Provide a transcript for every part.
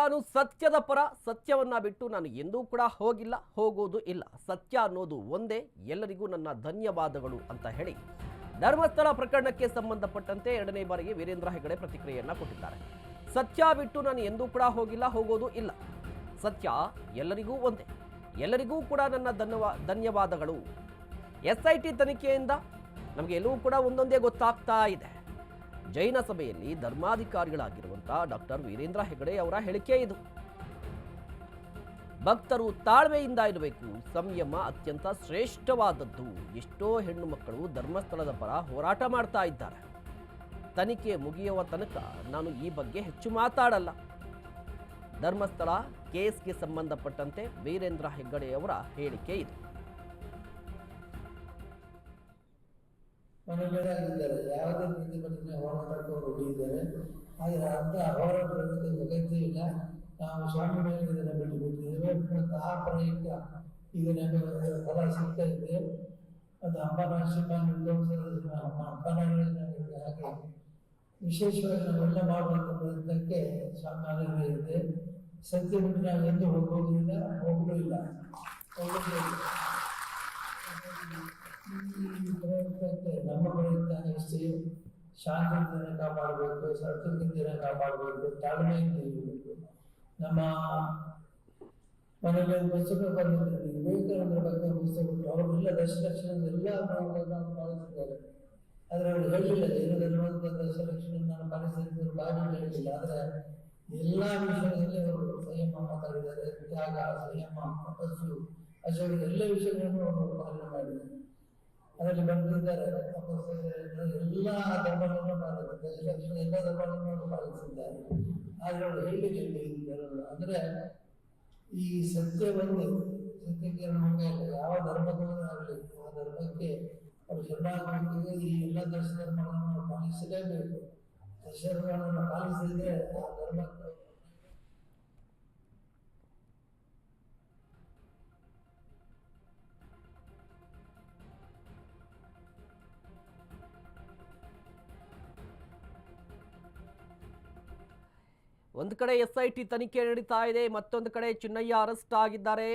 ನಾನು ಸತ್ಯದ ಪರ ಸತ್ಯವನ್ನ ಬಿಟ್ಟು ನಾನು ಎಂದೂ ಕೂಡ ಹೋಗಿಲ್ಲ, ಹೋಗೋದು ಇಲ್ಲ. ಸತ್ಯ ಅನ್ನೋದು ಒಂದೇ, ಎಲ್ಲರಿಗೂ ನನ್ನ ಧನ್ಯವಾದಗಳು ಅಂತ ಹೇಳಿ ಧರ್ಮಸ್ಥಳ ಪ್ರಕರಣಕ್ಕೆ ಸಂಬಂಧಪಟ್ಟಂತೆ ಎರಡನೇ ಬಾರಿಗೆ ವೀರೇಂದ್ರ ಹೆಗಡೆ ಪ್ರತಿಕ್ರಿಯೆಯನ್ನು ಕೊಟ್ಟಿದ್ದಾರೆ. ಸತ್ಯ ಬಿಟ್ಟು ನಾನು ಎಂದೂ ಕೂಡ ಹೋಗಿಲ್ಲ, ಹೋಗೋದು ಇಲ್ಲ. ಸತ್ಯ ಎಲ್ಲರಿಗೂ ಒಂದೇ. ಎಲ್ಲರಿಗೂ ಕೂಡ ನನ್ನ ಧನ್ಯವಾ, ಧನ್ಯವಾದಗಳು. ಎಸ್ ಐ ಟಿ ತನಿಖೆಯಿಂದ ನಮಗೆ ಎಲ್ಲವೂ ಕೂಡ ಒಂದೊಂದೇ ಗೊತ್ತಾಗ್ತಾ ಇದೆ. ಜೈನ ಸಭೆಯಲ್ಲಿ ಧರ್ಮಾಧಿಕಾರಿಗಳಾಗಿರುವಂಥ ಡಾಕ್ಟರ್ ವೀರೇಂದ್ರ ಹೆಗಡೆ ಅವರ ಹೇಳಿಕೆ ಇದು. ಭಕ್ತರು ತಾಳ್ಮೆಯಿಂದ ಇರಬೇಕು, ಸಂಯಮ ಅತ್ಯಂತ ಶ್ರೇಷ್ಠವಾದದ್ದು. ಎಷ್ಟೋ ಹೆಣ್ಣು ಮಕ್ಕಳು ಧರ್ಮಸ್ಥಳದ ಪರ ಹೋರಾಟ ಮಾಡ್ತಾ ಇದ್ದಾರೆ. ತನಿಖೆ ಮುಗಿಯುವ ತನಕ ನಾನು ಈ ಬಗ್ಗೆ ಹೆಚ್ಚು ಮಾತಾಡಲ್ಲ. ಧರ್ಮಸ್ಥಳ ಕೇಸ್ಗೆ ಸಂಬಂಧಪಟ್ಟಂತೆ ವೀರೇಂದ್ರ ಹೆಗ್ಗಡೆಯವರ ಹೇಳಿಕೆ ಇದು. ಮನೆಗಳಾಗಿದ್ದಾರೆ ಯಾವುದೇ ಪ್ರತಿಭಟನೆ ಹೋರಾಟಕ್ಕೆ ಹೋಗಿದ್ದಾರೆ. ಆದರೆ ಅಂತ ಹೋರಾಟಕ್ಕೆ ಅಗತ್ಯ ಇಲ್ಲ ನಾವು ಸ್ವಾಮಿಗಳು ಇದನ್ನು ಬಿಟ್ಟು ಬಿಟ್ಟಿದ್ದೇವೆ. ಮತ್ತು ಆ ಪ್ರಯುಕ್ತ ಈಗ ನಮಗೆ ಫಲ ಸಿಗ್ತಾ ಇದೆ. ಮತ್ತು ಅಂಬಾರಾಶಿಪ ವಿಧ್ವಂಸದ ಅಂಬಾರಾಗಿ ಹಾಗೆ ವಿಶೇಷವಾಗಿ ನಾವೆಲ್ಲ ಮಾಡುವಂಥ ಪ್ರಯತ್ನಕ್ಕೆ ಸ್ವಾಮಿ ಇದೆ. ಸತ್ಯ ಬಿಟ್ಟು ನಾವು ಎಂದು ಹೋಗೋದಿಲ್ಲ ಹೋಗಲೂ ಇಲ್ಲ. ಹೋಗೋದೇ ಇಲ್ಲ. ಈ ಪ್ರಯತ್ನಕ್ಕೆ ನಮ್ಮ ಪ್ರಯತ್ನ ಅಷ್ಟೇ ಶಾಂತಿಯಿಂದ ಕಾಪಾಡಬೇಕು ಸತ್ಯದಿಂದ ಕಾಪಾಡಬೇಕು ತಾಳ್ಮೆಯಿಂದ ಇರಬೇಕು ನಮ್ಮ ಮನೆಯಲ್ಲಿ ಒಂದು ಪುಸ್ತಕ ಬಂದಿದ್ದಾರೆ ವಿವೇಕಾನಂದರ ಬಗ್ಗೆ ಒಂದು ಪುಸ್ತಕ ಉಂಟು ಅವರೆಲ್ಲ ದಶಲಕ್ಷಣದ ಎಲ್ಲ ಮಾರ್ಗಗಳನ್ನು ಪಾಲಿಸಿದ್ದಾರೆ ಆದರೆ ಅವರು ಹೇಳಿಲ್ಲ ಜೈನ ಧರ್ಮದ ದಶಲಕ್ಷಣ ನಾನು ಪಾಲಿಸಿದ್ರು ಬಾರಿ ಹೇಳಿಲ್ಲ ಆದರೆ ಎಲ್ಲ ವಿಷಯದಲ್ಲಿ ಅವರು ಸಂಯಮ ಮಾತಾಡಿದ್ದಾರೆ ತ್ಯಾಗ ಸಂಯಮ ತಪಸ್ಸು ಅಶೋಕ ಎಲ್ಲ ವಿಷಯಗಳನ್ನು ಅವರು ಪಾಲನೆ ಮಾಡಿದ್ದಾರೆ ಅದರಲ್ಲಿ ಬಂದಿದ್ದಾರೆ. ಎಲ್ಲ ಧರ್ಮಗಳನ್ನು ಪಾಲಿಸಿದ್ದಾರೆ ಎಲ್ಲ ಧರ್ಮಗಳನ್ನು ಪಾಲಿಸಿದ್ದಾರೆ. ಆದರೆ ಅವರು ಹೇಳಿಕೆ ಹೇಳಿದ್ದಾರೆ ಅಂದ್ರೆ ಈ ಸತ್ಯ ಬಂದು ಸತ್ಯಕ್ಕೆ ನಮಗೆ ಯಾವ ಧರ್ಮದವರು ಆಗಲಿ, ಆ ಧರ್ಮಕ್ಕೆ ಅವರು ಶರಣಾಗತಿಗೆ ಈ ಎಲ್ಲ ದರ್ಶನ ಧರ್ಮಗಳನ್ನು ಪಾಲಿಸಲೇಬೇಕು. ದರ್ಶನಗಳನ್ನು ಪಾಲಿಸಿದ್ರೆ ಆ ಧರ್ಮಕ್ಕೆ ಒಂದು ಕಡೆ ಎಸ್ ಐ ಟಿ ತನಿಖೆ ನಡೀತಾ ಇದೆ, ಮತ್ತೊಂದು ಕಡೆ ಚಿನ್ನಯ್ಯ ಅರೆಸ್ಟ್ ಆಗಿದ್ದಾರೆ.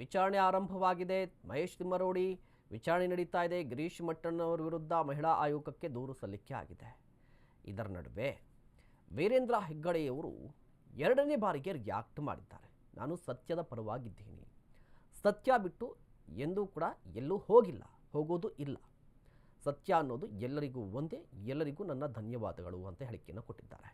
ವಿಚಾರಣೆ ಆರಂಭವಾಗಿದೆ. ಮಹೇಶ್ ತಿಮ್ಮರೋಡಿ, ವಿಚಾರಣೆ ನಡೀತಾ ಇದೆ. ಗಿರೀಶ್ ಮಟ್ಟಣ್ಣವರ ವಿರುದ್ಧ ಮಹಿಳಾ ಆಯೋಗಕ್ಕೆ ದೂರು ಸಲ್ಲಿಕೆ ಆಗಿದೆ. ಇದರ ನಡುವೆ ವೀರೇಂದ್ರ ಹೆಗ್ಗಡೆಯವರು ಎರಡನೇ ಬಾರಿಗೆ ರಿಯಾಕ್ಟ್ ಮಾಡಿದ್ದಾರೆ. ನಾನು ಸತ್ಯದ ಪರವಾಗಿದ್ದೀನಿ. ಸತ್ಯ ಬಿಟ್ಟು ಎಂದೂ ಕೂಡ ಎಲ್ಲೂ ಹೋಗಿಲ್ಲ, ಹೋಗೋದು ಇಲ್ಲ. ಸತ್ಯ ಅನ್ನೋದು ಎಲ್ಲರಿಗೂ ಒಂದೇ, ಎಲ್ಲರಿಗೂ ನನ್ನ ಧನ್ಯವಾದಗಳು ಅಂತ ಹೇಳಿಕೆಯನ್ನು ಕೊಟ್ಟಿದ್ದಾರೆ.